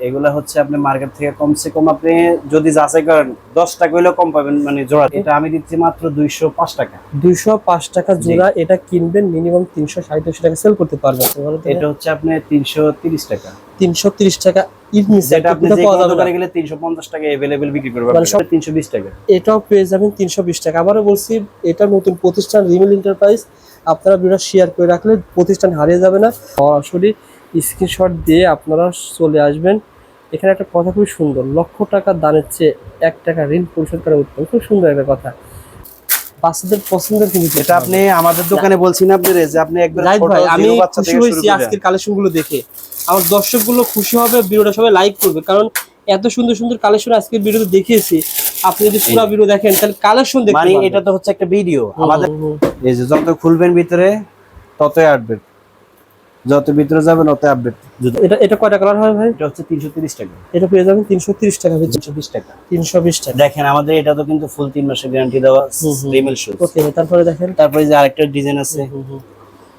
এগুলা হচ্ছে আপনি মার্কেট থেকে কমসে কম আপনি যদি যাচাই করেন দশ টাকা হইলেও কম পাবেন মানে জোড়া। এটা আমি দিচ্ছি মাত্র দুইশো পাঁচ টাকা। দুইশো পাঁচ টাকা জোড়া এটা কিনবেন মিনিমাম তিনশো ষাট টাকা সেল করতে পারবেন। এটা হচ্ছে আপনি তিনশো তিরিশ টাকা। তিনশো তিরিশ টাকা মানে সব- তিনশো বিশ টাকা। এটাও পেয়ে যাবেন তিনশো বিশ টাকা। আবারও বলছি এটা নতুন প্রতিষ্ঠান রিমেল এন্টারপ্রাইজ আপনারা ভিডিও শেয়ার করে রাখলে প্রতিষ্ঠান হারিয়ে যাবে না। সরাসরি স্ক্রিনশট দিয়ে আপনারা চলে আসবেন। এখানে একটা কথা খুব সুন্দর লক্ষ টাকা দানের চেয়ে এক টাকা ঋণ পরিশোধ করা উত্তম। খুব সুন্দর একটা কথা। বাচ্চাদের পছন্দের কিন্তু এটা আপনি আমাদের দোকানে বলছি না আপনি যে আপনি একবার ভাই আমি খুশি হয়েছি আজকের কালেকশনগুলো দেখে। আমার দর্শকগুলো খুশি হবে ভিডিওটা সবাই লাইক করবে। কারণ এত সুন্দর সুন্দর কালেকশন আজকের ভিডিওতে দেখিয়েছি। আপনি যদি পুরো ভিডিও দেখেন তাহলে কালেকশন দেখতে মানে এটা তো হচ্ছে একটা ভিডিও আমাদের। এই যে যত খুলবেন ভিতরে ততই আপডেট যত ভিতরে যাবেন তত আপডেট এটা এটা কয়টা কালার হয় ভাই? এটা হচ্ছে তিনশো তিরিশ টাকা। এটা পেয়ে যাবেন তিনশো তিরিশ টাকা তিনশো বিশ টাকা। তিনশো বিশ টাকা। দেখেন আমাদের এটা তো কিন্তু ফুল তিন মাসের গ্যারান্টি দেওয়া। রিমেল শুজ ওকে তারপরে দেখেন। তারপরে যে আরেকটা ডিজাইন আছে।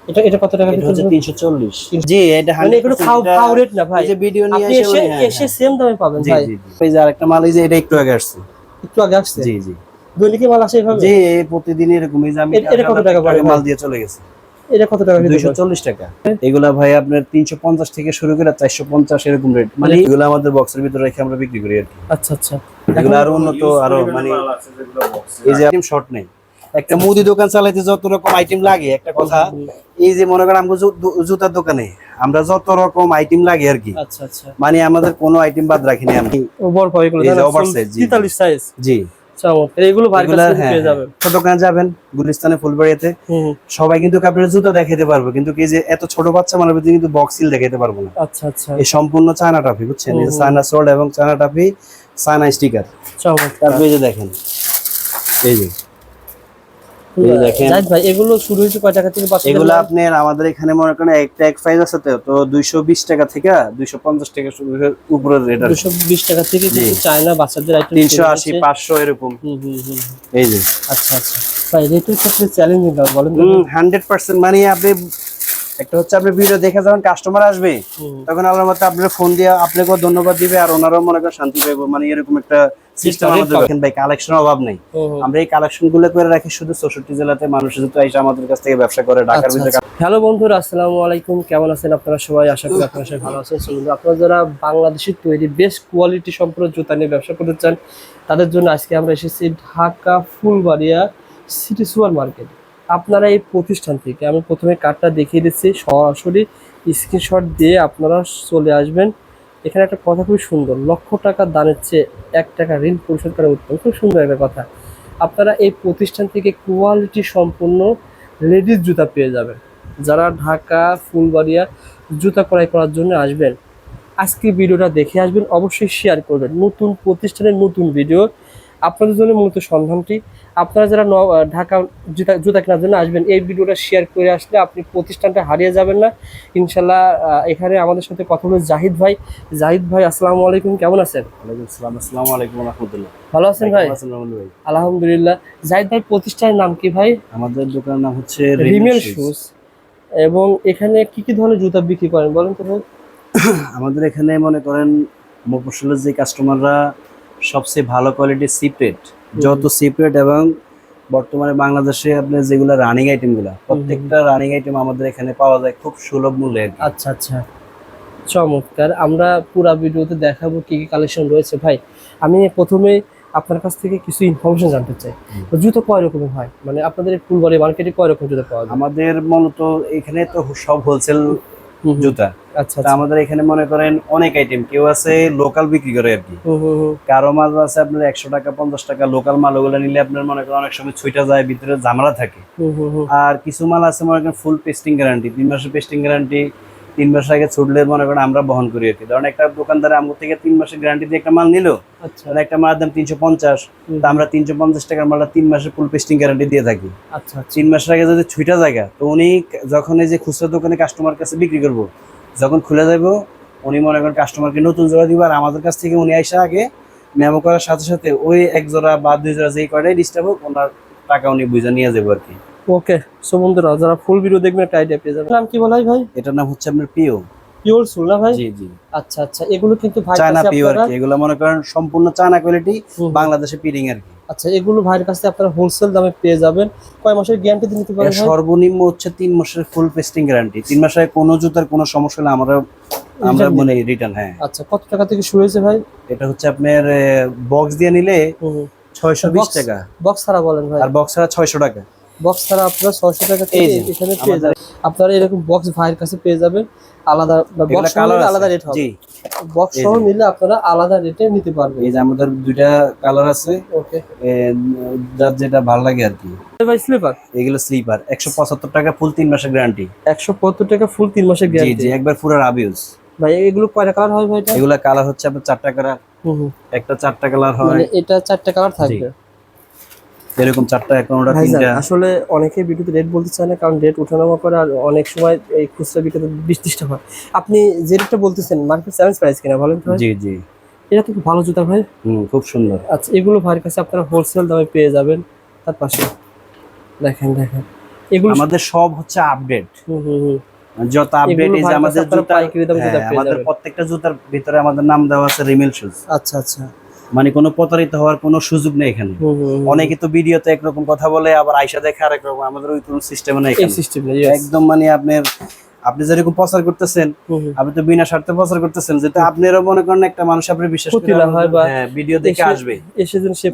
এটা এটা কত টাকা এটা হচ্ছে বিক্রি করবেন? তিনশো চল্লিশ। জি এটা মানে এগুলো খাও খাও রেট না ভাই। এই যে ভিডিও নিয়ে এসে এসে হ্যাঁ, এসে সেম দামে পাবেন ভাই। জি জি। এই যে আরেকটা মাল এই যে এটা একটু আগে আসছে। একটু আগে আসছে? জি জি। দৈনিকে মাল আসে এভাবে? জি প্রতিদিন এরকম এই যে আমি এটা কত টাকা পড়ে মাল দিয়ে চলে গেছে। এটা কত টাকা বিক্রি দুইশো করবেন? চল্লিশ টাকা। এগুলা ভাই আপনার তিনশো পঞ্চাশ থেকে শুরু করে চারশো পঞ্চাশ এরকম রেট মানে এগুলো আমাদের বক্সের ভিতরে রেখে আমরা বিক্রি করি আচ্ছা আচ্ছা। এগুলো আরও উন্নত আরও মানে এই যে আইটেম শর্ট নেই। একটা মুদি দোকান চালাইতে যত রকম আইটেম লাগে একটা কথা এই যে মনে করেন আমাকে জুতার দোকানে আমরা যত রকম আইটেম লাগে আর কি। আচ্ছা আচ্ছা। মানে আমাদের কোনো আইটেম বাদ রাখিনি আমি। ও বড় এই যে জানেন? oversize, জি। 43 সাইজ জি। এগুলো হ্যাঁ পেয়ে যাবেন। ছোট যাবেন গুলিস্তানে ফুলবাড়িতে। সবাই কিন্তু জুতো দেখাতে পারবে কিন্তু কি যে এত ছোট বাচ্চা মানে কিন্তু বক্সিল দেখাতে পারব না। আচ্ছা আচ্ছা। এই সম্পূর্ণ চায়না টাফি বুঝছেন? চায়না সোল্ড এবং চায়না টাফি চায়না স্টিকার। তারপরে যে দেখেন এই যে এই যে দেখেন জাহিদ ভাই এগুলো শুরু হয়েছে কয় টাকা থেকে এগুলো আপনার আমাদের এখানে মনে করেন একটা এক প্রাইস আছে তো দুইশো বিশ টাকা থেকে দুইশো পঞ্চাশ টাকা উপরের রেট দুইশো বিশ টাকা থেকে। চায়না বাচ্চাদের আইটেম তিনশো আশি পাঁচশো এরকম। এই যে। আচ্ছা আচ্ছা। ভাই রেটের ক্ষেত্রে চ্যালেঞ্জ বলেন হান্ড্রেড পার্সেন্ট মানে আপনি একটা হচ্ছে আপনি ভিডিও দেখে যখন কাস্টমার আসবে তখন আল্লাহর মতো আপনার ফোন দিয়ে আপনাকেও ধন্যবাদ দিবে আর ওনারাও মনে করেন শান্তি পাইবো। মানে এরকম একটা সিস্টেম আমাদের দেখেন ভাই কালেকশন অভাব নেই। আমরা এই কালেকশনগুলো করে রাখি শুধু চৌষট্টি জেলাতে মানুষ যেহেতু এসে আমাদের কাছ থেকে ব্যবসা করে ঢাকার আচ্ছা, ভিতরে আচ্ছা। হ্যালো বন্ধুরা আসসালামু আলাইকুম। কেমন আছেন আপনারা সবাই? আশা করি আপনারা সবাই ভালো আছেন। আপনারা যারা বাংলাদেশের তৈরি বেস্ট কোয়ালিটি জুতা নিয়ে ব্যবসা করতে চান তাদের জন্য আজকে আমরা এসেছি Dhaka Fulbaria city super market আপনারা এই প্রতিষ্ঠান থেকে, আমি প্রথমে কার্ডটা দেখিয়ে দিচ্ছি, সরাসরি স্ক্রিনশট দিয়ে আপনারা চলে আসবেন। এখানে একটা কথা খুব সুন্দর, লক্ষ টাকা দানের চেয়ে এক টাকা ঋণ পরিশোধ করা উত্তম। খুব সুন্দর একটা কথা। আপনারা এই প্রতিষ্ঠান থেকে কোয়ালিটি সম্পন্ন লেডিস জুতা পেয়ে যাবেন। যারা ঢাকা, ফুলবাড়িয়া জুতা ক্রয় করার জন্য আসবেন, আজকে ভিডিওটা দেখে আসবেন, অবশ্যই শেয়ার করবেন। নতুন প্রতিষ্ঠানের নতুন ভিডিও আপনাদের জন্য মূলত সন্ধানটি। আপনারা যারা ন- ঢাকা জুতা জুতা কেনার জন্য আসবেন এই ভিডিওটা শেয়ার করে আসলে আপনি প্রতিষ্ঠানটা হারিয়ে যাবেন না। ইনশাল্লাহ এখানে আমাদের সাথে কথা বলে জাহিদ ভাই। জাহিদ ভাই আসসালামু আলাইকুম কেমন আছেন? ওয়ালাইকুম আসসালাম আসসালামু আলাইকুম রহমতুল্লাহ। ভালো আছেন ভাই? আলহামদুলিল্লাহ। জাহিদ ভাই প্রতিষ্ঠানের নাম কি ভাই? আমাদের দোকানের নাম হচ্ছে রিমেল শুজ এবং এখানে কি কি ধরনের জুতা বিক্রি করেন বলেন তো ভাই? আমাদের এখানে মনে করেন মফস্বলের যে কাস্টমাররা সবচেয়ে ভালো কোয়ালিটির সিপ্রেট যত সিপ্রেট এবং বর্তমানে বাংলাদেশে আপনার যেগুলো রানিং আইটেমগুলো প্রত্যেকটা রানিং আইটেম আমাদের এখানে পাওয়া যায় খুব সুলভ মূল্যে আচ্ছা আচ্ছা। চমৎকার। আমরা পুরো ভিডিওতে দেখাবো কি কি কালেকশন রয়েছে। ভাই আমি প্রথমে আপনার কাছ থেকে কিছু ইনফরমেশন জানতে চাই। জুতো কয় রকমের হয়? মানে আপনাদের ফুলবাড়ি মার্কেটে কয় রকম জুতো পাওয়া যায়? আমাদের মূলত এখানে তো সব হোলসেল। জুতা। আচ্ছা আচ্ছা। আমাদের এখানে মনে করেন অনেক আইটেম কেউ আছে লোকাল বিক্রি করে আর কি। কারও মাল আছে আপনার একশো টাকা পঞ্চাশ টাকা লোকাল মাল ওগুলো নিলে আপনার মনে করেন অনেক সময় ছুইটা যায় ভিতরে ঝামেলা থাকে। আর কিছু মাল আছে মনে করেন ফুল পেস্টিং গ্যারান্টি তিন মাসের পেস্টিং গ্যারান্টি তিন মাস আগে ছুটলে মনে করেন আমরা বহন করি আর কি। ধরেন একটা দোকানদার আমার থেকে তিন মাসের গ্যারান্টি দিয়ে একটা মাল নিল আচ্ছা। তাহলে একটা মালের দাম তিনশো পঞ্চাশ। তা আমরা তিনশো পঞ্চাশ টাকার মালটা তিন মাসের ফুল পেস্টিং গ্যারান্টি দিয়ে থাকি। আচ্ছা আচ্ছা। তিন মাসের আগে যদি ছুইটা জায়গা তো উনি যখন এই যে খুচরা দোকানে কাস্টমার কাছে বিক্রি করব যখন খুলে যাব উনি মনে করেন কাস্টমারকে নতুন জোড়া দিব আর আমাদের কাছ থেকে উনি আইসা আগে মেমো করার সাথে সাথে ওই এক জোড়া বা দুই জোড়া যেই কয়টাই ডিস্টার্ব হোক ওনার টাকা উনি বুঝে নিয়ে যাব আর কি। ওকে সো বন্ধুরা যারা ফুল ভিডিও দেখবেন একটা আইডিয়া পেয়ে যাবেন। নাম কি বলাই ভাই? এটার নাম হচ্ছে আপনার পিও। পিওর সোল না ভাই? জি জি। আচ্ছা আচ্ছা এগুলো কিন্তু ভাই চায়না পিওর কি? এগুলো মনে করেন সম্পূর্ণ চায়না কোয়ালিটি বাংলাদেশে পিডিং আর কি। আচ্ছা এগুলো ভাইয়ের কাছে আপনারা হোলসেল দামে পেয়ে যাবেন। কয় মাসের গ্যারান্টি দিতে পারেন ভাই? সর্বনিম্ন হচ্ছে তিন মাসের ফুল পেস্টিং গ্যারান্টি তিন মাসে কোনো জুতার কোনো সমস্যা হলে আমরা আমরা মানে রিটার্ন হ্যাঁ। আচ্ছা কত টাকা থেকে শুরু হয়েছে ভাই? এটা হচ্ছে আপনার বক্স দিয়ে নিলে ছয়শো বিশ Box? টাকা। বক্স ছাড়া বলেন ভাই। আর বক্স ছাড়া ছয়শো টাকা। বক্স ছাড়া আপনারা ছয়শো টাকা এখানে পেয়ে যাবেন। আপনারা এরকম বক্স ভাইয়ের কাছে পেয়ে যাবেন। আলাদা বক্স আলাদা রেট হবে। বক্স সহ নিলে আপনারা আলাদা রেটে নিতে পারবেন। এই যে আমাদের দুইটা কালার আছে। ওকে যার যেটা ভালো লাগে আর কি। ভাই স্লিপার এগুলো স্লিপার একশো পঁচাত্তর টাকা ফুল মাসের গ্যারান্টি একশো পঁচাত্তর টাকা ফুল মাসের গ্যারান্টি জি একবার পুরো ভাই এগুলো কয়টা কালার হয় ভাই এটা? এগুলা কালার হচ্ছে আপনার চারটা কালার। একটা চারটা কালার হয়। মানে এটা চারটা কালার থাকবে? এরকম চারটা কোনোটা ভাইজান, তিনটা আসলে অনেকে ভিডিওতে রেট বলতে চায় না কারণ রেট ওঠানামা করে আর অনেক সময় এই খুচরা বিক্রেতা বৃষ্টিটা হয়। আপনি যে রেটটা বলতেছেন মার্কেট চ্যালেঞ্জ প্রাইস কিনা বলেন তো? জি জি। এটা তো খুব ভালো জুতা ভাই। হুম খুব সুন্দর। আচ্ছা এগুলো ভাইয়ের কাছে আপনারা হোলসেল দামে পেয়ে যাবেন তার পাশে দেখেন দেখেন। এগুলো আমাদের সব হচ্ছে আপডেট হুম, হুম, হুম। যত আপডেট এই যে আমাদের জুতা হ্যাঁ, আমাদের প্রত্যেকটা জুতার ভিতরে আমাদের নাম দেওয়া আছে রিমেল শুজ আচ্ছা আচ্ছা। মানে কোনো প্রতারিত হওয়ার কোনো সুযোগ নেই এখানে। অনেকে তো ভিডিওতে একরকম কথা বলে আবার আয়সা দেখে আরেক রকম। আমাদের ওই কোনো সিস্টেম নেই একদম মানে আপনার আপনি যেরকম প্রচার করতেছেন আপনি তো বিনা স্বার্থে প্রচার করতেছেন যেটা আপনারও মনে করেন একটা মানুষ আপনি বিশ্বাস করে না হয় ভিডিও দেখে আসবে।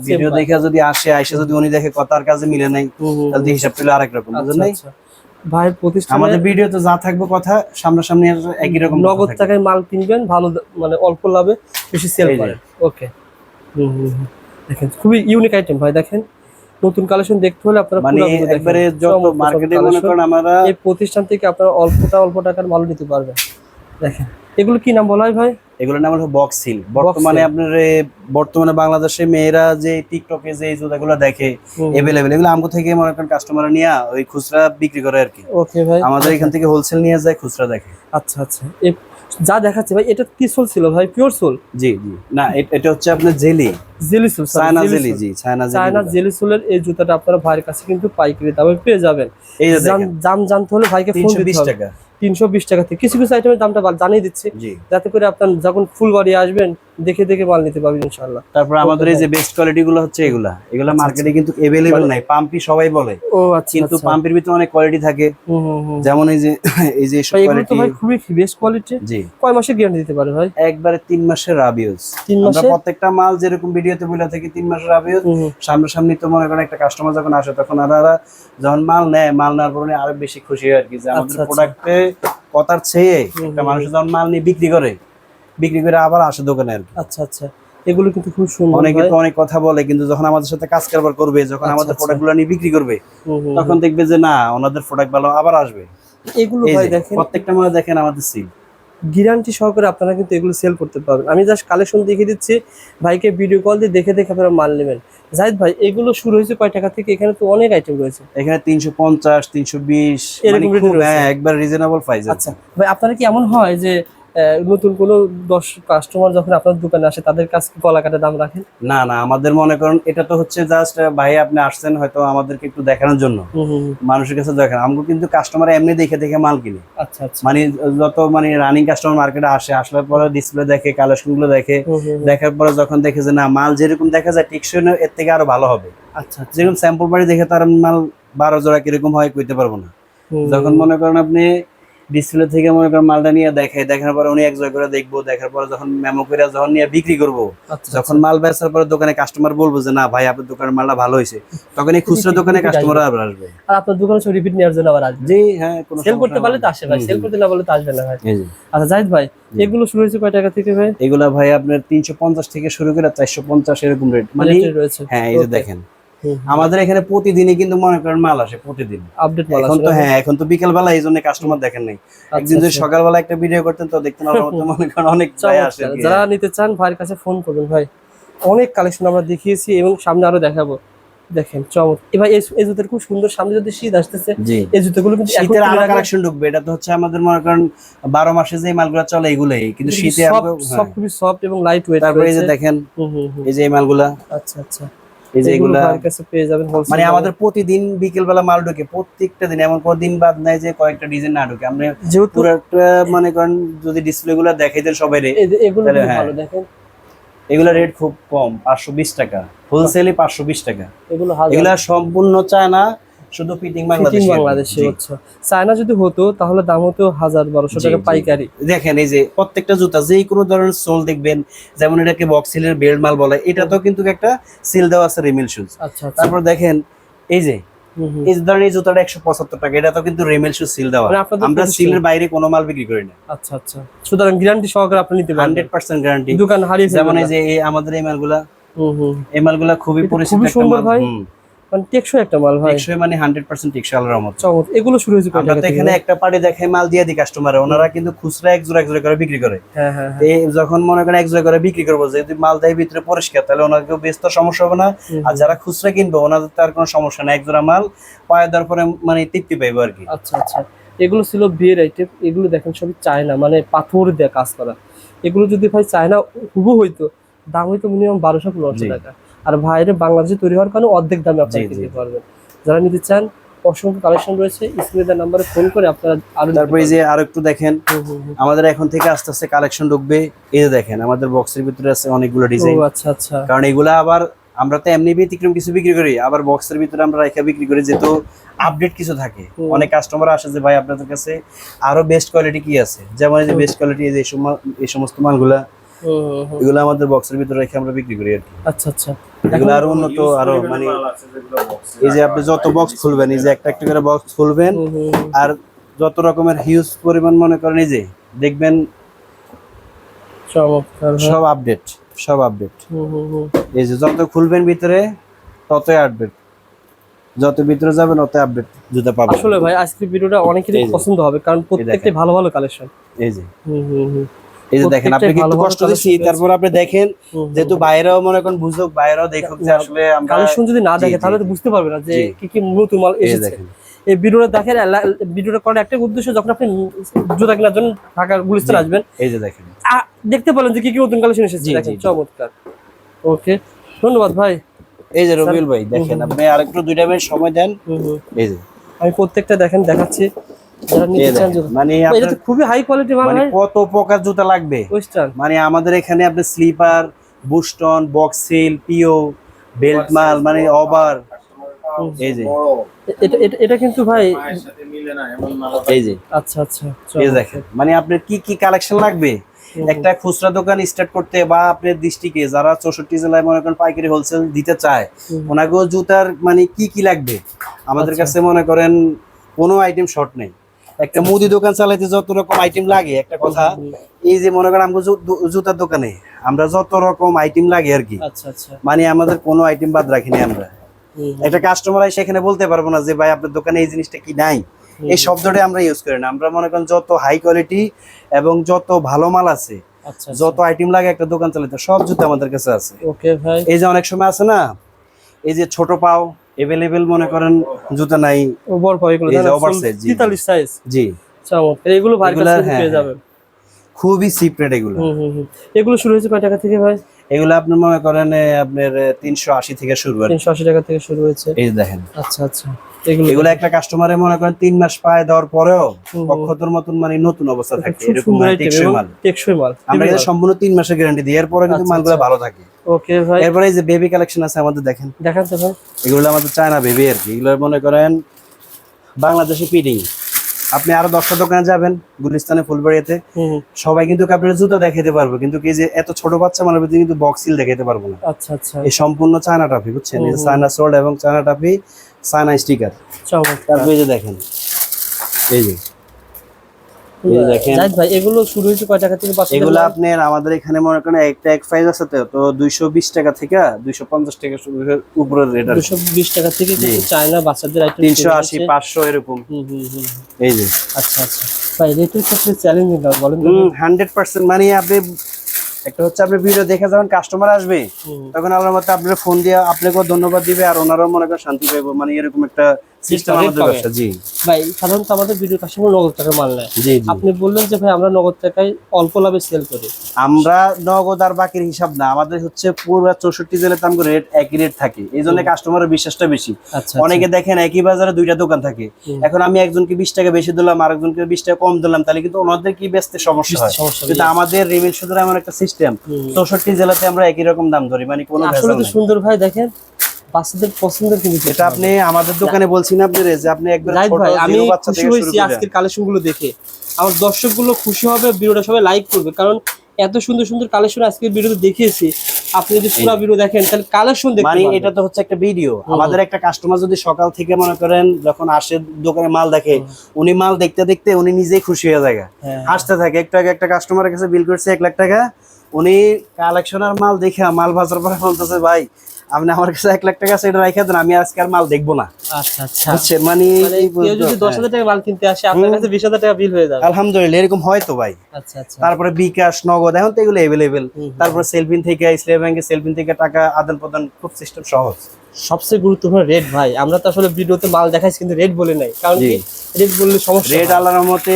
ভিডিও দেখে যদি আসে আইসা যদি উনি দেখে কথার কাজে মিলে নাই তাহলে হিসাব পেলে আরেক রকম বুঝলেন নাই? আচ্ছা, ভাইয়ের প্রতিষ্ঠানে আমাদের ভিডিওতে যা থাকবে কথা সামনাসামনি আর একই রকম নগদ টাকায় মাল কিনবেন ভালো মানে অল্প লাভে বেশি সেল এই যে। দেখেন খুবই ইউনিক আইটেম ভাই দেখেন। নতুন কালেকশন দেখতে হলে আপনারা মানে। একবারে যত মার্কেটে মনে করেন আমরা এই প্রতিষ্ঠান থেকে আপনারা অল্পটা অল্প টাকার মাল নিতে পারবেন। দেখেন এগুলো কি নাম বলা হয় ভাই? এগুলোর নাম হলো বক্স সিল বর্তমানে আপনার বর্তমানে বাংলাদেশে মেয়েরা যে টিকটকে যে জুতাগুলো দেখে এভেলেবেল এগুলো আমগো থেকে মনে করেন কাস্টমার নিয়ে ওই খুচরা বিক্রি করে আর কি। ওকে ভাই। আমাদের এখান থেকে হোলসেল নিয়ে যায় খুচরা দেখে। আচ্ছা আচ্ছা। যা দেখাচ্ছে ভাই এটা কি সোল ছিল ভাই? পিওর সোল জি জি। না এটা হচ্ছে আপনার jelly. Jelly sole China jelly জি চায়না জেলি চায়না জেলি সোলের এই জুতাটা আপনারা ভাইয়ের কাছে কিন্তু পাইকারি দামে পেয়ে যাবেন। এই দাম জানতে হলে ভাইকে ফোন তিনশো দিতে টাকা। তিনশো বিশ টাকা থেকে। কিছু কিছু আইটেমের দামটা জানিয়ে দিচ্ছি। জি। যাতে করে আপনার যখন ফুল বাড়ি আসবেন দেখে দেখে মাল নিতে পারবেন ইনশাল্লাহ তারপর আমাদের এই যে বেস্ট কোয়ালিটি গুলো হচ্ছে এগুলা। এগুলা মার্কেটে কিন্তু এভেলেবেল নাই পাম্পি সবাই বলে। ও আচ্ছা কিন্তু আচ্ছা। পাম্পের ভিতরে অনেক কোয়ালিটি থাকে। যেমন এই যে এই যে তো কোয়ালিটি ভাই খুবই বেস্ট কোয়ালিটি জি। কয় মাসের গ্যারান্টি দিতে পারে ভাই? একবারে তিন মাসের রাবিউস তিন আমরা মাসে প্রত্যেকটা মাল যেরকম ভিডিওতে বলে থাকি তিন মাসের রাবিউস হুম, হুম। সামনাসামনি তো মনে করেন একটা কাস্টমার যখন আসে তখন ওনারা যখন মাল নেয় মাল নেওয়ার পরে আরও বেশি খুশি হয় আর কি যে আমাদের আচ্ছা, আচ্ছা। প্রোডাক্টে কথার চেয়ে একটা মানুষ যখন মাল নিয়ে বিক্রি করে বিক্রি করে আবার আসে দোকানে আর আচ্ছা আচ্ছা। এগুলো কিন্তু খুব সুন্দর অনেকে তো অনেক কথা বলে কিন্তু যখন আমাদের সাথে কাজ কারবার করবে যখন আচ্ছা, আমাদের আচ্ছা। প্রোডাক্টগুলো নিয়ে বিক্রি করবে তখন দেখবে যে না ওনাদের প্রোডাক্ট ভালো আবার আসবে। এগুলো ভাই দেখেন। প্রত্যেকটা মাল দেখেন আমাদের সিল গ্যারান্টি সহকারে আপনারা কিন্তু এগুলো সেল করতে পারবেন। আমি জাস্ট কালেকশন দেখিয়ে দিচ্ছি। ভাইকে ভিডিও কল দিয়ে দেখে দেখে আপনারা মাল নেবেন। জাহিদ ভাই এগুলো শুরু হয়েছে কয় টাকা থেকে? এখানে তো অনেক আইটেম রয়েছে। এখানে তিনশো পঞ্চাশ তিনশো বিশ রয়েছে। হ্যাঁ একবার রিজনেবল প্রাইস আচ্ছা। ভাই আপনারা কি এমন হয় যে নতুন কোনো দশ কাস্টমার যখন আপনার দোকানে আসে তাদের কাছে কলা কাটা দাম রাখেন? না না আমাদের মনে করেন এটা তো হচ্ছে জাস্ট ভাই আপনি আসছেন হয়তো আমাদেরকে একটু দেখানোর জন্য। মানুষের কাছে দেখেন। আমগো কিন্তু কাস্টমার এমনি দেখে দেখে মাল কিনে। আচ্ছা আচ্ছা। মানে যত মানে রানিং কাস্টমার মার্কেটে আসে আসার পরে ডিসপ্লে দেখে কালেকশনগুলো দেখে। দেখার পরে যখন দেখে যে না মাল যেরকম দেখা যায় টিকসই এর থেকে আরও ভালো হবে। আচ্ছা আচ্ছা। যেরকম স্যাম্পল বাড়ি দেখে তার মাল বারো জোড়া কীরকম হয় কইতে পারব না। যখন মনে করেন আপনি ডিসপ্লে থেকে মনে করেন মালটা নিয়ে দেখে দেখার পরে উনি এক জায়গা করে দেখব দেখার পরে যখন মেমো করে যখন নিয়ে বিক্রি করব আচ্ছা যখন মাল বেচার পরে দোকানে কাস্টমার বলব যে না ভাই আপনার দোকানের মালটা ভালো হয়েছে। তখন এই খুচরো দোকানে কাস্টমার আবার আসবে। আর আপনার দোকানে রিপিট নেওয়ার জন্য আবার আসবে। জি হ্যাঁ কোনো সেল করতে পারলে তো আসে ভাই সেল করতে না পারলে তো আসবে না ভাই। আচ্ছা জাহিদ ভাই এগুলো শুরু হয়েছে কয় টাকা থেকে ভাই? এগুলা ভাই আপনার তিনশো পঞ্চাশ থেকে শুরু করে চারশো পঞ্চাশ এরকম রেট মানে রয়েছে। হ্যাঁ এই যে দেখেন। আমাদের এখানে প্রতিদিনই কিন্তু মনে করেন মাল আসে প্রতিদিন। আপডেট মাল এখন তো হ্যাঁ এখন তো বিকেল বেলা এই জন্য কাস্টমার দেখেন নাই। আচ্ছা, একদিন যদি আচ্ছা। সকালবেলা একটা ভিডিও করতেন তো দেখতেন আমার মনে করেন অনেক ভাই আসে। যারা নিতে চান ভাইয়ের কাছে ফোন করবেন ভাই। অনেক কালেকশন আমরা দেখিয়েছি এবং সামনে আরও দেখাবো। দেখেন চমৎ এবার এই জুতোর খুব সুন্দর সামনে যদি শীত আসতেছে এই জুতোগুলো কিন্তু শীতের আরও কালেকশন ঢুকবে। এটা তো হচ্ছে আমাদের মনে করেন বারো মাসে যে মালগুলো চলে এগুলোই কিন্তু শীতে সব হ্যাঁ। খুবই সফট এবং লাইট ওয়েট তারপরে এই যে দেখেন। এই যে এই মালগুলা। আচ্ছা আচ্ছা। এই যে এগুলো কাছে পেয়ে যাবেন মানে আমাদের প্রতিদিন বিকেল বেলা মাল ঢুকে প্রত্যেকটা দিন এমন কোনো দিন বাদ নাই যে কয়েকটা ডিজাইন না ঢোকে। আমরা যেহেতু একটা মনে করেন যদি ডিসপ্লে গুলো দেখাই দেন সবাই রে এগুলো হ্যাঁ। ভালো দেখেন। এগুলা রেট খুব কম পাঁচশো বিশ টাকা। হোলসেলে পাঁচশো বিশ টাকা। এগুলো এগুলা সম্পূর্ণ চায়না শুধু ফিটিং বাংলাদেশ বাংলাদেশে হচ্ছে। চায়না যদি হতো তাহলে দাম হতো হাজার বারোশো টাকা পাইকারি। দেখেন এই যে প্রত্যেকটা জুতা যে কোনো ধরনের সোল দেখবেন যেমন এটাকে বক্সিলের বেল্ট মাল বলে এটা তো কিন্তু একটা সিল দেওয়া আছে রিমিল শুজ আচ্ছা আচ্ছা। তারপর দেখেন এই যে হুম, হুম। এই ধরেন এই জুতাটা একশো পঁচাত্তর টাকা এটা তো কিন্তু রিমিল শুজ সিল দেওয়া। মানে আমরা সিলের বাইরে কোনো মাল বিক্রি করি না। আচ্ছা আচ্ছা। সুতরাং গ্যারান্টি সহকারে আপনি নিতে গ্যারান্টি দোকান হারিয়ে যেমন এই যে আমাদের এই মালগুলা এই মালগুলা খুবই পরিচিত খুবই সুন্দর ভাই। মানে টেকসই একটা মাল ভাই। টেকসই মানে হান্ড্রেড পার্সেন্ট টেকসই আল্লাহর মতো চমৎ এগুলো শুরু হয়েছে আমরা তো এখানে একটা পার্টি দেখাই মাল দিয়ে দিই কাস্টমার ওনারা কিন্তু খুচরা এক জোড়া এক জোড়া করে বিক্রি করে। হ্যাঁ হ্যাঁ হ্যাঁ। যখন মনে করেন এক জোড়া করে বিক্রি করব যদি মাল দেয় ভিতরে পরিষ্কার তাহলে বেচতে সমস্যা হবে না। আর যারা খুচরা কিনবে ওনাদের তো আর কোনো সমস্যা না এক জোড়া মাল পায়ে দেওয়ার পরে মানে তৃপ্তি পাইবো আর কি। আচ্ছা আচ্ছা। এগুলো ছিল বিয়ের আইটেম এগুলো দেখেন সবই চায়না মানে পাথর দিয়ে কাজ করা। এগুলো যদি ভাই চায়না হুবু হইতো দাম হইতো মিনিমাম বারোশো পনেরোশো। টাকা। আর বাইরে বাংলাদেশে তৈরি হওয়ার কারণে অর্ধেক দামে জি, কিনতে পারবেন। যারা নিতে চান অসংখ্য কালেকশন রয়েছে স্ক্রিনের নাম্বারে ফোন করে আপনারা আরও তারপরে এই যে আর একটু দেখেন। আমাদের এখন থেকে আস্তে আস্তে কালেকশন ঢুকবে এই যে দেখেন আমাদের বক্সের ভিতরে আছে অনেকগুলো ও ডিজাইন আচ্ছা আচ্ছা। কারণ এগুলা আবার আমরা তো এমনি ব্যতিক্রম কিছু বিক্রি করি আবার বক্সের ভিতরে আমরা রেখে বিক্রি করি যেহেতু আপডেট কিছু থাকে। অনেক কাস্টমার আসে যে ভাই আপনাদের কাছে আরও বেস্ট কোয়ালিটি কি আছে? যেমন এই যে বেস্ট কোয়ালিটি এই যে এই এই সমস্ত মালগুলা। এগুলো আমাদের বক্সের ভিতরে রেখে আমরা বিক্রি করি আর কি। আচ্ছা আচ্ছা। এগুলো আরও উন্নত আরও মানে এই যে আপনি যত বক্স খুলবেন এই যে একটা একটা করে বক্স খুলবেন। আর যত রকমের হিউজ পরিমাণ মনে করেন এই যে দেখবেন সব আপডেট সব আপডেট। এই যে যত খুলবেন ভিতরে ততই আপডেট যত ভিতরে যাবেন তত আপডেট জুতা পাবেন। আসলে ভাই আজকের ভিডিওটা অনেকেরই পছন্দ হবে কারণ প্রত্যেকটাই ভালো ভালো কালেকশন এই যে। হুম হুম হুম। এই যে দেখেন আপনি কিন্তু কষ্ট দিচ্ছি। তারপর আপনি দেখেন যেহেতু বাইরেও মনে করেন বুঝুক বাইরেও দেখুক যে আসলে আমরা কালেকশন যদি না দেখে তাহলে তো বুঝতে পারবে না যে কি কি নতুন মাল এসেছে। দেখেন। এই ভিডিওটা দেখেন ভিডিওটা করার একটা উদ্দেশ্য যখন আপনি জুতা কেনার জন্য ঢাকার গুলিস্তান আসবেন এই যে দেখেন। দেখতে পারেন যে কি কি নতুন কালেকশন এসেছে। দেখেন। চমৎকার। ওকে ধন্যবাদ ভাই। এই যে রবিউল ভাই দেখেন আপনি আরেকটু দুইটা মিনিট সময় দেন। এই যে। আমি প্রত্যেকটা দেখেন দেখাচ্ছি। মানে এটা আপনার তো খুবই হাই কোয়ালিটি মাল মানে কত প্রকার জুতা লাগবে? ওয়েস্টার্ন। মানে আমাদের এখানে আপনি স্লিপার বুস্টন বক্সিল পিও বেল্ট মাল মানে ওভার। এই যে। এটা এটা এটা কিন্তু ভাই এই যে। আচ্ছা আচ্ছা এই দেখেন মানে আপনার কি কি কালেকশন লাগবে? একটা খুচরা দোকান স্টার্ট করতে বা আপনার দৃষ্টিকে যারা চৌষট্টি জেলায় মনে করেন পাইকারি হোলসেল দিতে চায় ওনাকেও জুতার মানে কি কি লাগবে? আমাদের আচ্ছা। কাছে মনে করেন কোনো আইটেম শর্ট নেই। একটা মুদি দোকান চালাইতে যত রকম আইটেম লাগে একটা কথা এই যে মনে করেন আমাকে জুতার দোকানে আমরা যত রকম আইটেম লাগে আর কি। আচ্ছা আচ্ছা। মানে আমাদের কোনো আইটেম বাদ রাখিনি আমরা। একটা কাস্টমার সেখানে বলতে পারব না যে ভাই আপনার দোকানে এই জিনিসটা কি নাই? এই শব্দটা আমরা ইউজ করি না। আমরা মনে করেন যত হাই কোয়ালিটি এবং যত ভালো মাল আছে আচ্ছা যত আইটেম লাগে একটা দোকান চালাতে সব জুতো আমাদের কাছে আছে। ওকে ভাই। এই যে অনেক সময় আছে না এই যে ছোট পাও এভেলেবেল মনে করেন জুতো নাই। ওভার পাই এগুলো এই যে জানেন, oversize, জি, জি। 43 সাইজ জি। চমৎকার এগুলো ভাই কাছে হ্যাঁ, পেয়ে হ্যাঁ। যাবেন। খুবই চিপ রেট এগুলো। হুম হুম এগুলো শুরু হয়েছে কয় টাকা থেকে ভাই? এগুলো আপনি মনে করেন আপনার তিনশো আশি থেকে শুরু হয় কি। তিনশো আশি টাকা থেকে শুরু হয়েছে। এই দেখেন। আচ্ছা আচ্ছা। এগুলো একটা কাস্টমারে মনে করেন তিন মাস পায় দেওয়ার পরেও। পক্ষতর মতন মানে নতুন অবস্থা থাকে এরকম মানে টেকসই মাল। টেকসই মাল আমরা এটা সম্পূর্ণ তিন মাসের গ্যারান্টি দিই এরপরে কিন্তু আচ্ছা, মালগুলো আচ্ছা। ভালো থাকে। ওকে ভাই। এরপরে এই যে বেবি কালেকশন আছে আমাদের দেখেন। দেখান তো ভাই। এগুলো আমাদের চায়না বেবি আর কি। এগুলো মনে করেন বাংলাদেশে পিডিং আপনি আরও দশটা দোকানে যাবেন গুলিস্তানে হুম, সবাই কিন্তু আপনার জুতো দেখাতে পারব কিন্তু কি যে এত ছোট বাচ্চা মানে কিন্তু বক্সিল দেখাতে পারব না। আচ্ছা আচ্ছা। এই সম্পূর্ণ চায়না টাফি বুঝছেন। চায়না সোল্ড এবং চায়না টাফি চায়না স্টিকার। তারপরে যে দেখেন এই যে। জাহিদ ভাই এগুলো শুরু হয়েছে কয় টাকা থেকে? বাচ্চাদের এগুলো আপনার আমাদের এখানে মনে করেন একটা এক প্রাইস আছে তো তো দুইশো বিশ টাকা থেকে দুইশো পঞ্চাশ টাকা শুরু- রেট আর দুশো টাকা থেকে কিন্তু চায়না বাচ্চাদের আইটেম তিনশো আশি পাঁচশো এরকম। হুম হুম হুম এই যে। আচ্ছা আচ্ছা। ভাই রেটের ক্ষেত্রে চ্যালেঞ্জিং দাও বলেন তো। হান্ড্রেড পার্সেন্ট মানে আপনি একটা হচ্ছে আপনি ভিডিও দেখে যখন কাস্টমার আসবে তখন আল্লাহর মতো আপনার ফোন দিয়ে আপনাকেও ধন্যবাদ দিবে আর ওনারাও মনে করেন শান্তি পাইবো। মানে এরকম একটা সিস্টেম আমাদের ব্যবসা জি। ভাই সাধারণত আমাদের ভিডিও কাস্টমার নগদ টাকা মাল নেয়। জি জি। আপনি বললেন যে ভাই আমরা নগদ টাকায় অল্প লাভে সেল করি। আমরা নগদ আর বাকির হিসাব না আমাদের হচ্ছে পুরো চৌষট্টি জেলাতে আমাদের রেট একই রেট থাকে। এই জন্য কাস্টমারের বিশ্বাসটা বেশি। আচ্ছা অনেকে দেখেন একই বাজারে দুইটা দোকান থাকে। এখন আমি একজনকে বিশ টাকা বেশি দিলাম আরেকজনকে বিশ টাকা কম দিলাম তাহলে কিন্তু ওনাদের কি বেচতে সমস্যা হয়? কিন্তু আমাদের রিমিল সুদের এমন একটা সিস্টেম চৌষট্টি জেলাতে আমরা একই রকম দাম ধরি মানে কোনো। সুন্দর ভাই দেখেন বাচ্চাদের পছন্দের এটা আপনি আমাদের দোকানে বলছি না আপনি যে আপনি একবার ভাই আমি খুশি হয়েছি আজকের কালেকশনগুলো দেখে। আমার দর্শকগুলো খুশি হবে ভিডিওটা সবাই লাইক করবে কারণ এত সুন্দর সুন্দর কালেকশন আজকের ভিডিওতে দেখিয়েছি। আপনি যদি পুরো ভিডিও দেখেন তাহলে কালেকশন দেখতে মানে এটা তো হচ্ছে একটা ভিডিও আমাদের একটা কাস্টমার যদি সকাল থেকে মনে করেন যখন আসে দোকানে মাল দেখে উনি মাল দেখতে দেখতে উনি নিজেই খুশি হয়ে যায় হ্যাঁ। হাসতে থাকে। একটু আগে একটা কাস্টমারের কাছে বিল করছে এক লাখ টাকা। উনি কালেকশনের মাল দেখে মাল বাজার পরে বলতেছে ভাই আপনি আমার কাছে এক লাখ টাকা এটা রাখা দেন আমি আজকে আর মাল দেখব না। আচ্ছা আচ্ছা। বুঝছেন? মানে মানে কেউ যদি দশ হাজার টাকা মাল কিনতে আসে আপনার কাছে বিশ হাজার টাকা বিল হয়ে যাবে। হ্যাঁ। আলহামদুলিল্লাহ এরকম হয় তো ভাই। আচ্ছা আচ্ছা। তারপরে বিকাশ নগদ এখন তো এগুলো তারপরে সেলফিন থেকে ইসলামী ব্যাংকে সেলফিন থেকে টাকা আদান প্রদান খুব সিস্টেম সহজ। সবচেয়ে গুরুত্বপূর্ণ রেট ভাই আমরা তো আসলে ভিডিওতে মাল দেখাইছি কিন্তু রেট বলে নাই। কারণ রেট বললে সমস্যা রেড হয়। আল্লাহর মতে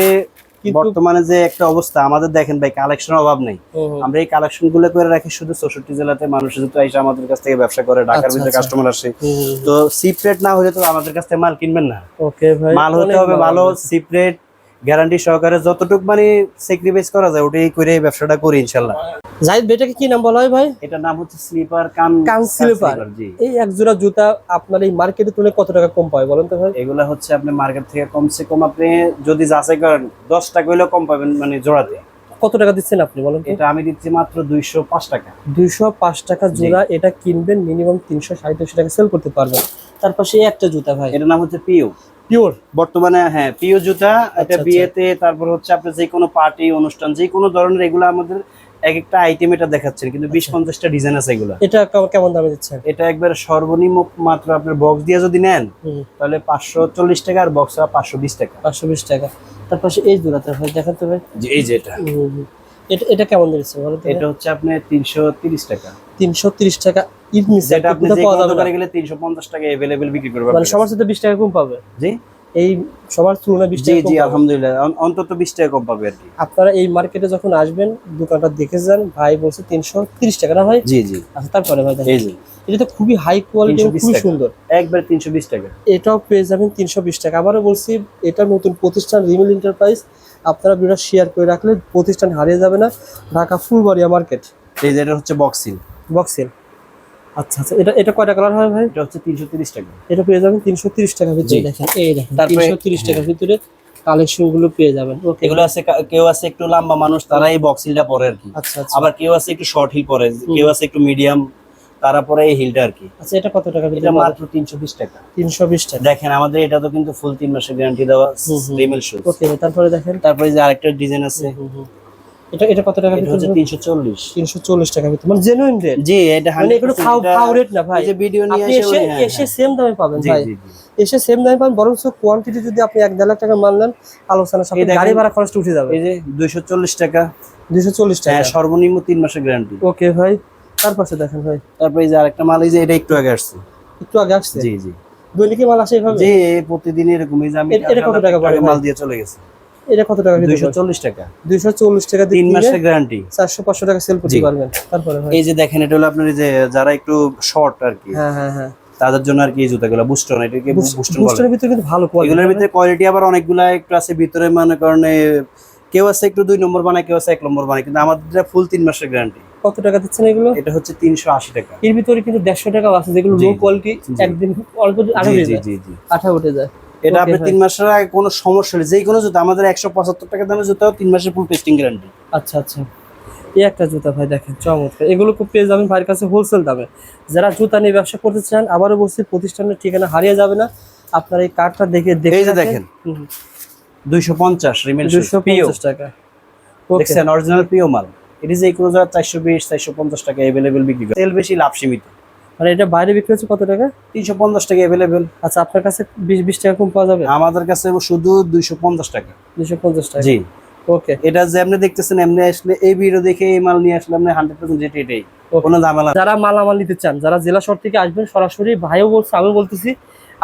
বর্তমানে যে একটা অবস্থা আমাদের দেখেন ভাই কালেকশন অভাব নেই। আমরা এই কালেকশনগুলো করে রাখি শুধু চৌষট্টি জেলাতে মানুষ যেহেতু এসে আমাদের কাছ থেকে ব্যবসা করে ঢাকার আচ্ছা, ভিতরে আচ্ছা। কাস্টমার আসে হুম, হুম, তো সিপ রেট না হলে তো আমাদের কাছ থেকে মাল কিনবেন না মাল হতে হবে ভালো। সিপ রেট গ্যারান্টি সহকারে যতটুক মানে স্যাক্রিফাইস করা যায় ওটাই করে ব্যবসাটা করি ইনশাল্লাহ। জাহিদ বেটাকে কি নাম বলা হয় ভাই? এটার নাম হচ্ছে স্লিপার কান কান স্লিপার। এই এক জোড়া জুতা আপনার এই মার্কেটে তুলে কত টাকা কম পায় বলেন তো ভাই? এগুলা হচ্ছে আপনি মার্কেট থেকে কমসে কম আপনি যদি যাচাই করেন দশ টাকা হইলেও কম পাবেন মানে জোড়াতে। কত টাকা দিচ্ছেন আপনি বলেন তো? এটা আমি দিচ্ছি মাত্র দুইশো পাঁচ টাকা। দুইশো পাঁচ টাকা জোড়া এটা কিনবেন মিনিমাম তিনশো সাঁত্রিশ টাকা সেল করতে পারবেন। তার পাশে একটা জুতা ভাই। এটার নাম হচ্ছে পিও পিওর বর্তমানে হ্যাঁ পিও জুতা এটা আচ্ছা। বিয়েতে তারপর হচ্ছে আপনি যে কোনো পার্টি অনুষ্ঠান যে কোনো ধরনের এগুলো আমাদের এক একটা আইটেম এটা দেখাচ্ছেন কিন্তু বিশ আচ্ছা। পঞ্চাশটা ডিজাইন আছে এগুলো। এটা কেমন- দামে দিচ্ছেন? এটা একবার সর্বনিম্ন মাত্র আপনার বক্স দিয়ে যদি নেন তাহলে পাঁচশো চল্লিশ টাকা আর বক্স পাঁচশো বিশ টাকা। পাঁচশো বিশ টাকা। তার পাশে এই জোড়াটা ভাই দেখেন তো ভাই। এই যে এটা। এটা এটা কেমন দিচ্ছে এটা হচ্ছে আপনার তিনশো তিরিশ টাকা। তিনশো তিরিশ টাকা ঈদ মিস আপনি যে কোনো দোকানে গেলে তিনশো পঞ্চাশ টাকা অ্যাভেলেবেল বিক্রি করবে মানে সবার সাথে বিশ টাকা কম পাবে? জি। এই সবার তুলনায় বিশ জি টাকা জি আলহামদুলিল্লাহ। অন্তত বিশ টাকা কম পাবে আর কি। আপনারা এই মার্কেটে যখন আসবেন দোকানটা দেখে যান ভাই বলছে তিনশো তিরিশ টাকা না ভাই? জি জি। আচ্ছা তারপরে ভাই এই যে। এটা তো খুবই হাই কোয়ালিটি 320 খুবই সুন্দর। একবার তিনশো বিশ টাকা। এটাও পেয়ে যাবেন তিনশো বিশ টাকা। আবারও বলছি এটা নতুন প্রতিষ্ঠান রিমিল এন্টারপ্রাইজ আপনারা ভিডিও শেয়ার করে রাখলে প্রতিষ্ঠান হারিয়ে যাবে না। ঢাকা ফুলবাড়িয়া মার্কেট এই যে এটা হচ্ছে বক্সিল বক্সেল আচ্ছা আচ্ছা এটা এটা কয়টা কালার হয় ভাই? এটা হচ্ছে তিনশো তিরিশ টাকা। এটা পেয়ে যাবেন তিনশো তিরিশ টাকার ভিতরে। দেখেন এই দেখেন টাকার ভিতরে কালেকশনগুলো পেয়ে যাবেন। ওকে এগুলো আছে কেউ আছে একটু লম্বা মানুষ তারা এই বক্সিলটা পরে আর কি। আচ্ছা আচ্ছা। আবার কেউ আছে একটু শর্ট হিল পরে কেউ আছে একটু মিডিয়াম তারা পরে এই হিলটা আর কি। আচ্ছা এটা কত টাকা এটা মাত্র তিনশো বিশ টাকা। তিনশো বিশ টাকা। দেখেন আমাদের এটা তো কিন্তু ফুল মাসের গ্যারান্টি দেওয়া। রিমেল ওকে তারপরে দেখেন। তারপরে যে আরেকটা ডিজাইন আছে। এটা এটা কত টাকা তিনশো চল্লিশ। টাকা ভিতরে মানে জেনুইন রেট জি এটা মানে এগুলো খাও খাও রেট না ভাই। যে ভিডিও নিয়ে এসে এসে হ্যাঁ, সেম দামে পাবেন ভাই। এসে সেম দামে পাবেন বরং কোয়ান্টিটি যদি আপনি এক দেড় লাখ টাকা মাল নেন আলোচনা গাড়ি ভাড়া খরচটা উঠে যাবে। এই যে দুইশো চল্লিশ টাকা। দুইশো চল্লিশ টাকা। হ্যাঁ সর্বনিম্ন তিন মাসের গ্যারান্টি ওকে ভাই। তার পাশে দেখেন ভাই। তারপরে এই যে আরেকটা মাল এই যে এটা একটু আগে আসছে। একটু আগে আসছে? জি জি। দৈনিকি মাল আসে এভাবে? জি প্রতিদিন এরকম এই যে আমি এটা কত টাকা পড়ে মাল দিয়ে চলে গেছে। এটা কত টাকা দুইশো চল্লিশ টাকা। দুইশো চল্লিশ টাকা তিন মাসের গ্যারান্টি চারশো পাঁচশো টাকা সেল করতে পারবেন। তারপরে ভাই? এই যে দেখেন এটা হলো আপনার এই যে যারা একটু শর্ট আর কি হ্যাঁ হ্যাঁ হ্যাঁ। তাদের জন্য আর কি এই জুতাগুলো বুস্টন এটাকে বুস্টন বলে। বুস্টারের ভিতরে কিন্তু ভালো এগুলোর কোয়ালিটি ভিতরে কোয়ালিটি আবার অনেকগুলা একটু আছে ভিতরে মনে করেন এ, কেউ আছে একটু দুই নম্বর বানায় কেউ আছে এক নম্বর বানায় কিন্তু আমাদের ফুল তিন মাসের গ্যারান্টি কত টাকা দিচ্ছেন এগুলো? এটা হচ্ছে তিনশো আশি টাকা। এর ভিতরে কিন্তু দেড়শো টাকা আছে যেগুলো লো কোয়ালিটি একদিন অল্প আঠা উঠে যায়। এটা আপনি তিন মাসের আগে কোনো সমস্যা হলে যে কোনো জুতা আমাদের একশো পঁচাত্তর টাকা দামের জুতাও তিন মাসের ফুল টেস্টিং গ্যারান্টি আচ্ছা আচ্ছা। এই একটা জুতা ভাই দেখেন চমৎকার। এগুলো খুব পেয়ে যাবেন ভাইয়ের কাছে হোলসেল দামে। যারা জুতা নিয়ে ব্যবসা করতে চান আবারও বলছি প্রতিষ্ঠানের ঠিকানা হারিয়ে যাবে না। আপনার এই কার্ডটা দেখে দেখে দেখেন। রিমেল টাকা। দেখছেন অরিজিনাল পিও মাল। টাকা অ্যাভেলেবেল বিক্রি করে। তেল বেশি লাভ সীমিত। মানে এটা বাইরে বিক্রি হচ্ছে কত টাকা? তিনশো পঞ্চাশ টাকা অ্যাভেলেবেল আচ্ছা আপনার কাছে টাকা কম পাওয়া যাবে? আমাদের কাছে শুধু দুইশো পঞ্চাশ টাকা। দুশো পঞ্চাশ টাকা? জি। ওকে এটা যে আপনি দেখতেছেন এমনি আসলে এই ভিডিও দেখে এই মাল নিয়ে আসলে আপনি হান্ড্রেড পার্সেন্ট যেটা এটাই। Okay. কোনো ঝামেলা যারা মালামাল নিতে চান যারা জেলা শহর থেকে আসবেন সরাসরি ভাইও বলছে আমিও বলতেছি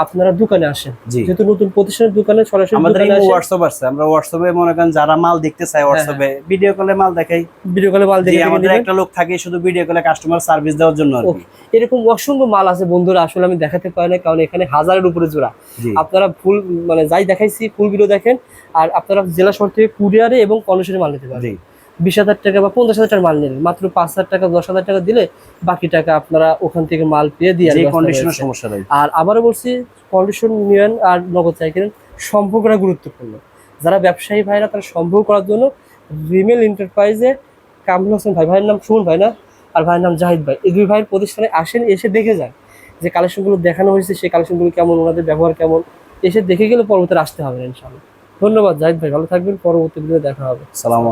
আপনারা দোকানে আসেন। যেহেতু নতুন প্রতিষ্ঠানের দোকানে সরাসরি আমাদের হোয়াটসঅ্যাপ আছে। আমরা হোয়াটসঅ্যাপে মনে করেন যারা মাল দেখতে চায় হোয়াটসঅ্যাপে ভিডিও কলে মাল দেখাই। ভিডিও কলে মাল যে দেখে দেখে আমাদের একটা লোক থাকে শুধু ভিডিও কলে কাস্টমার সার্ভিস দেওয়ার জন্য আর এরকম অসংখ্য মাল আছে বন্ধুরা আসলে আমি দেখাতে পারি না কারণ এখানে হাজারের উপরে জোড়া। আপনারা ফুল মানে যাই দেখাইছি ফুল ভিডিও দেখেন আর আপনারা জেলা শহর থেকে কুরিয়ারে এবং কন্ডিশনে মাল নিতে পারেন। বিশ হাজার টাকা বা পঞ্চাশ হাজার টাকার মাল নিলেন। মাত্র পাঁচ হাজার টাকা দশ হাজার টাকা দিলে বাকি টাকা আপনারা ওখান থেকে মাল পেয়ে দিয়ে কন্ডিশনের সমস্যা নাই। আর আবারও বলছি কন্ডিশন নিয়েন আর নগদ চাই কিনেন সম্পর্কটা গুরুত্বপূর্ণ। যারা ব্যবসায়ী ভাইরা তারা সম্পর্ক করার জন্য রিমেল এন্টারপ্রাইজে কামরুল হোসেন ভাই ভাইয়ের নাম সুমন ভাই না আর ভাইয়ের নাম জাহিদ ভাই এই দুই ভাইয়ের প্রতিষ্ঠানে আসেন এসে দেখে যান যে কালেকশনগুলো দেখানো হয়েছে সেই কালেকশনগুলো কেমন ওনাদের ব্যবহার কেমন এসে দেখে গেলে পরবর্তীতে আসতে হবে ইনশাআল্লাহ। ধন্যবাদ জাহিদ ভাই ভালো থাকবেন পরবর্তী ভিডিও দেখা হবে। সালাম